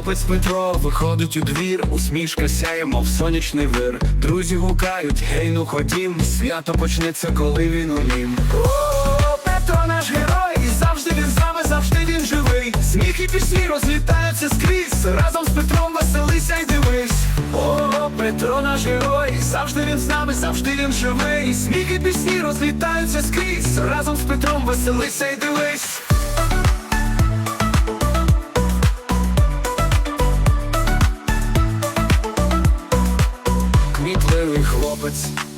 Хлопець Петро виходить у двір, усмішка сяє, мов сонячний вир. Друзі гукають, гей, ну ходім, свято почнеться, коли він унім. О, Петро наш герой, і завжди він з нами, завжди він живий. Сміх і пісні розлітаються скрізь. Разом з Петром веселися й дивись. О, Петро наш герой, завжди він з нами, завжди він живий. Сміх і пісні розлітаються скрізь. Разом з Петром веселися й дивись.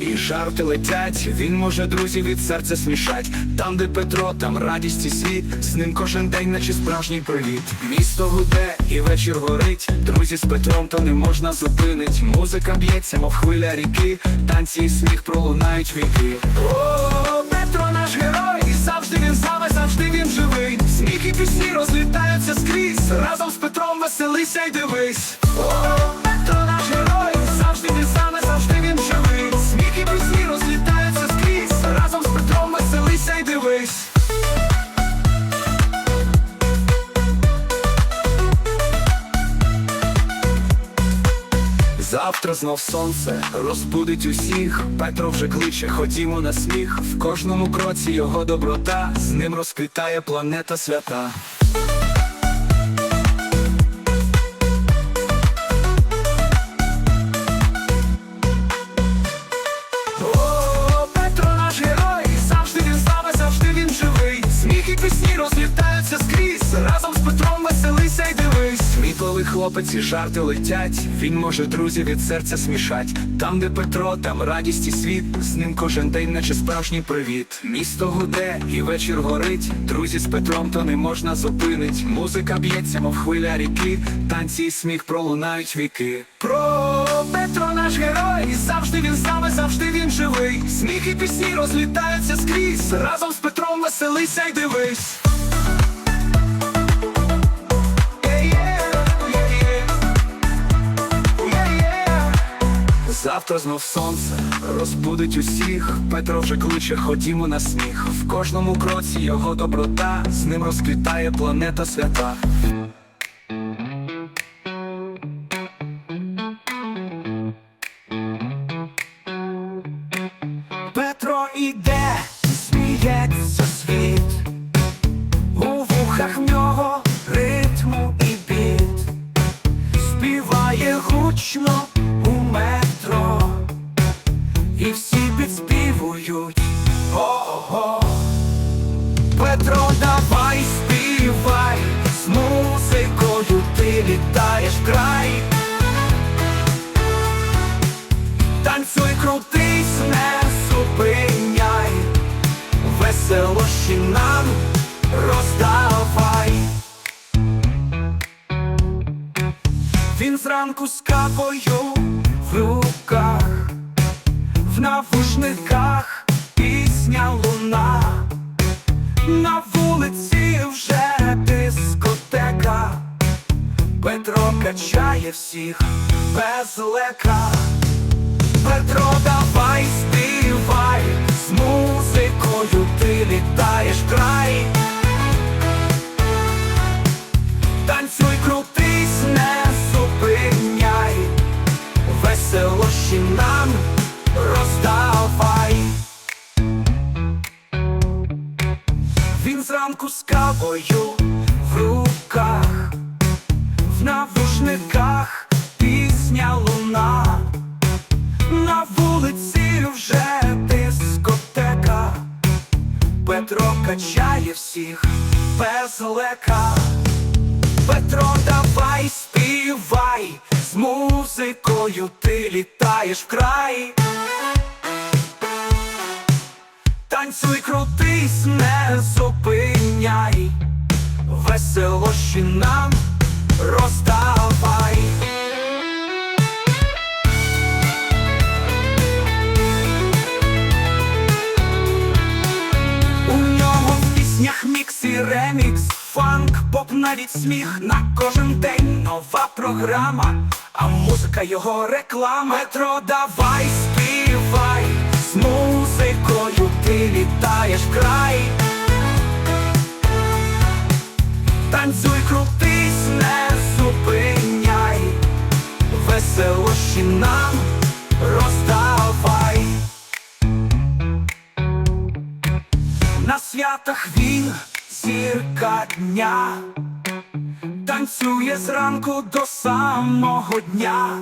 І жарти летять. Він може друзів від серця смішать. Там, де Петро, там радість і світ. З ним кожен день, наче справжній привіт. Місто гуде і вечір горить. Друзі з Петром, то не можна зупинить. Музика б'ється, мов хвиля ріки. Танці і сміх пролунають віки. О, Петро наш герой, і завжди він нами, завжди він живий. Сміх і пісні розлітаються скрізь. Разом з Петром веселися й дивись. О, Завтра знов сонце розбудить усіх. Петро вже кличе, ходімо на сміх. В кожному кроці його доброта, з ним розквітає планета свята. Смітливий хлопець і жарти летять. Він може друзів від серця смішать. Там, де Петро, там радість і світ. З ним кожен день, наче справжній привіт. Місто гуде і вечір горить. Друзі з Петром, то не можна зупинить. Музика б'ється, мов хвиля ріки. Танці і сміх пролунають віки. Про Петро наш герой, і завжди він нами, завжди він живий. Сміх і пісні розлітаються скрізь. Разом з Петром веселися й дивись. Завтра знов сонце розбудить усіх. Петро вже кличе, ходімо на сміх. В кожному кроці його доброта, з ним розквітає планета свята. Петро іде, сміється світ, у вухах нього ритму і біт, співає гучно Він з кавою в руках, в навушниках пісня луна, на вулиці вже дискотека, Петро качає всіх без лека. Петро, давай співай, з музикою ти літаєш край. Зранку з кавою в руках, в навушниках пісня луна. На вулиці вже дискотека, Петро качає всіх без лека. Петро, давай співай, з музикою ти літаєш в край. Танцюй, крутись, не зупиняй, веселощі нам роздавай. У нього в піснях мікс і ремікс, фанк, поп, навіть сміх. На кожен день нова програма, а музика його реклама. Метро, давай співай, з музикою ти літаєш в край танцюй, крутись, не зупиняй, веселощі нам роздавай. На святах він зірка дня, танцює зранку до самого дня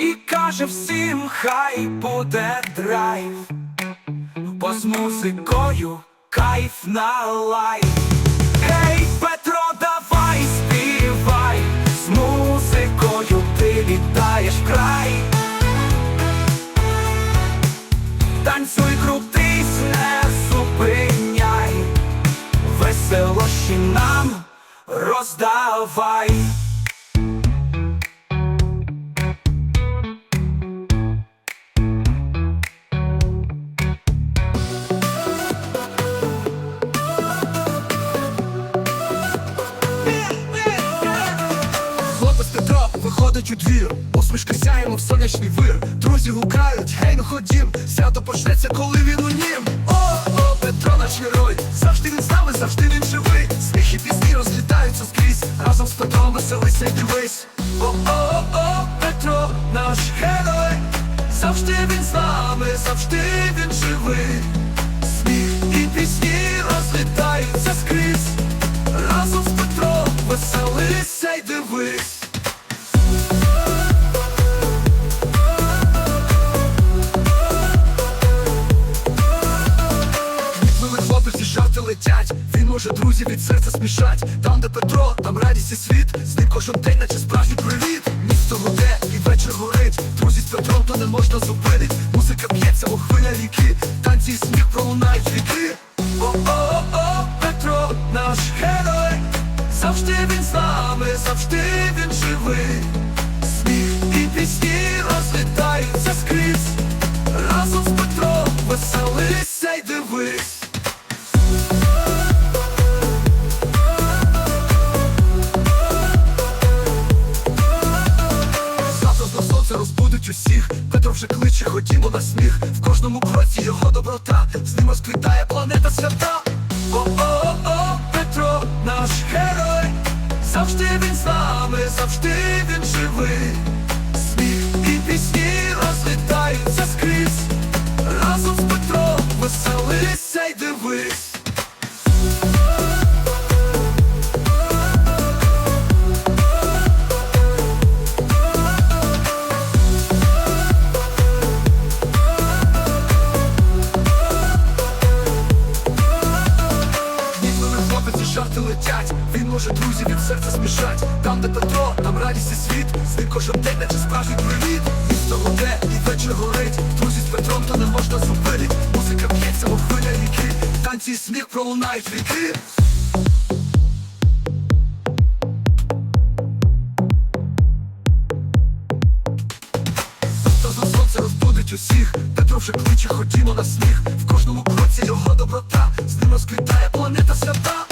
і каже всім, хай буде драйв, бо з музикою кайф на лайф. Гей, Петро, давай співай, з музикою ти літаєш в край. Танцюй, крутись, не зупиняй, веселощі нам роздавай. У двір, посмішка сяємо в сонячний вир. Друзі гукають, гей, ну ходім, свято почнеться, коли він у нім. О, о, Петро наш герой, завжди він з нами, завжди він живий. Сміх і пісні розлітаються скрізь, разом з Петром веселися й дивись. О, о, Кроці його доброта З ним розквітає планета свята. О-о-о, Петро, наш герой. Завжди він з нами, завжди він живий. Сміх і пісні розлітаються скрізь. Разом з Петром веселися й дивись жарти летять. Він може друзів від серця смішать. Там, де Петро, там радість і світ. З ним кожен день, наче справжній привіт. Місто гуде і вечір горить. Друзі з Петром, то не можна зупинить. Музика б'ється, мов хвиля ріки Танці і сміх пролунають віки. Усіх? Петро вже кличе, ходімо на сміх. В кожному кроці його доброта. З ним розквітає планета свята